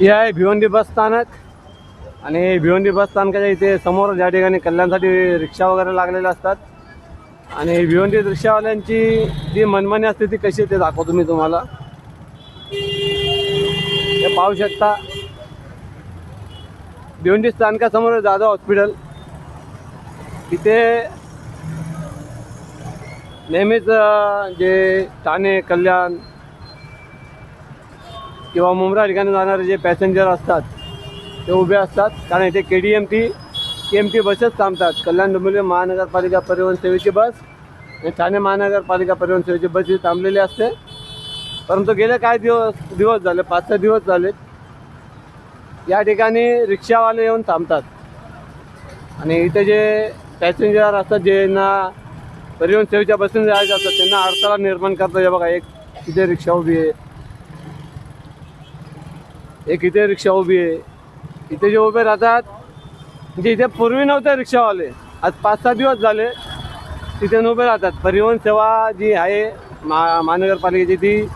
हे आहे भिवंडी बस स्थानक. आणि भिवंडी बस स्थानकाच्या इथे समोर ज्या ठिकाणी कल्याणसाठी रिक्षा वगैरे लागलेल्या असतात. आणि भिवंडी रिक्षावाल्यांची जी मनमानी असते ती कशी ते दाखवतो मी तुम्हाला. हे पाहू शकता. भिवंडी स्थानकासमोर जाधव हॉस्पिटल. इथे नेहमीच जे ठाणे कल्याण किंवा मुंब्रा ठिकाणी जाणारे जे पॅसेंजर असतात ते उभे असतात. कारण इथे K D M T K M T buses थांबतात. कल्याण डोंबिवली महानगरपालिका परिवहन सेवेची बस आणि ठाणे महानगरपालिका परिवहन सेवेची बस ही थांबलेली असते. परंतु गेले काय दिवस दिवस झाले? पाच सहा दिवस झालेत या ठिकाणी रिक्षावाले येऊन थांबतात. आणि इथे जे पॅसेंजर असतात ज्यांना परिवहन सेवेच्या बसेने जायचं असतात त्यांना अडथळा निर्माण करतात. हे बघा एक तिथे रिक्षा उभी आहे. एक इथे रिक्षा उभी आहे. इथे जे उभे राहतात म्हणजे इथे पूर्वी नव्हते रिक्षावाले. आज पाच सहा दिवस झाले तिथे उभे राहतात. परिवहन सेवा जी आहे मा महानगरपालिकेची ती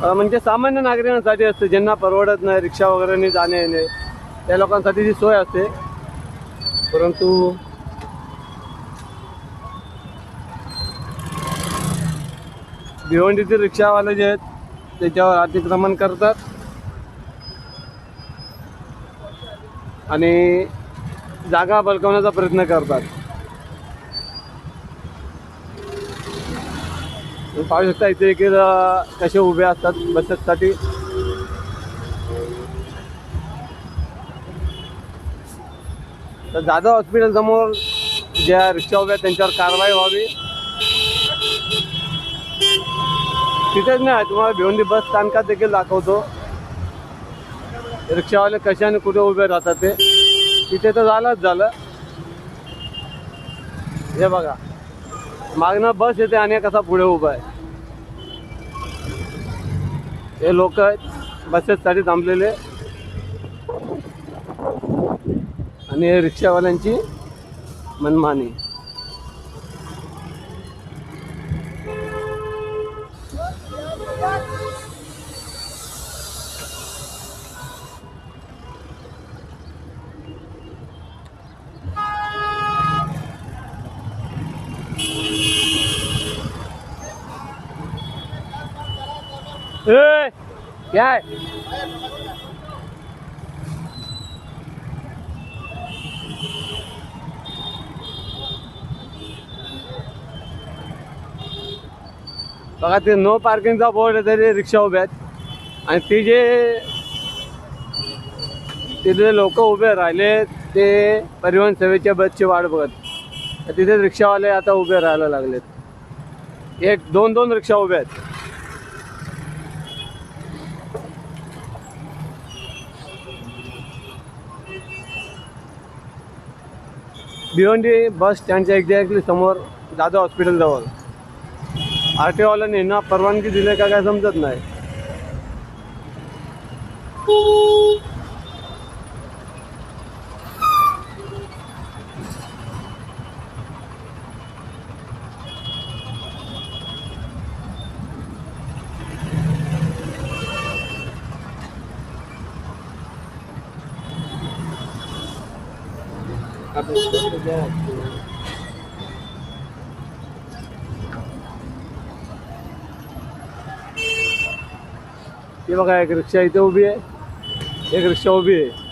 म्हणजे सामान्य नागरिकांसाठी असते ज्यांना परवडत नाही रिक्षा वगैरे जाणे येणे त्या लोकांसाठी ती सोय असते. परंतु भिवंडीतील रिक्षावाले जे आहेत त्याच्यावर अतिक्रमण करतात. आणि जागा बळकवण्याचा प्रयत्न करतात. पाहू शकता इथे देखील कसे उभे असतात बसेससाठी तर जाधव हॉस्पिटल समोर ज्या रिक्षा उभ्या त्यांच्यावर कारवाई व्हावी. तिथेच नाही तुम्हाला भिवंडी बस स्थानकात देखील दाखवतो. रिक्षावाले कशाने कुठे उभे राहतात ते. तिथे तर झालंच झालं. हे बघा. मागणं बस येते आणि कसा पुढे उभा आहे. हे लोक आहेत. बसेससाठी थांबलेले. आणि हे रिक्षावाल्यांची मनमानी. ए क्या बघा ते नो पार्किंगचा बोर्ड आहे तरी रिक्षा उभ्या आहेत. आणि ते जे तिथे लोक उभे राहिले ते परिवहन सेवेच्या बसची वाट बघत. तर तिथे रिक्षावाले आता उभे राहायला लागलेत. एक दोन दोन रिक्षा उभ्या आहेत. भिवंडी बस स्टँडच्या एक्झॅक्टली समोर जाधव हॉस्पिटलजवळ आर टी ओवाल्याने ना परवानगी दिली का काय समजत नाही. हे बघा एक रिक्षा इथे उभी आहे एक रिक्षा उभी आहे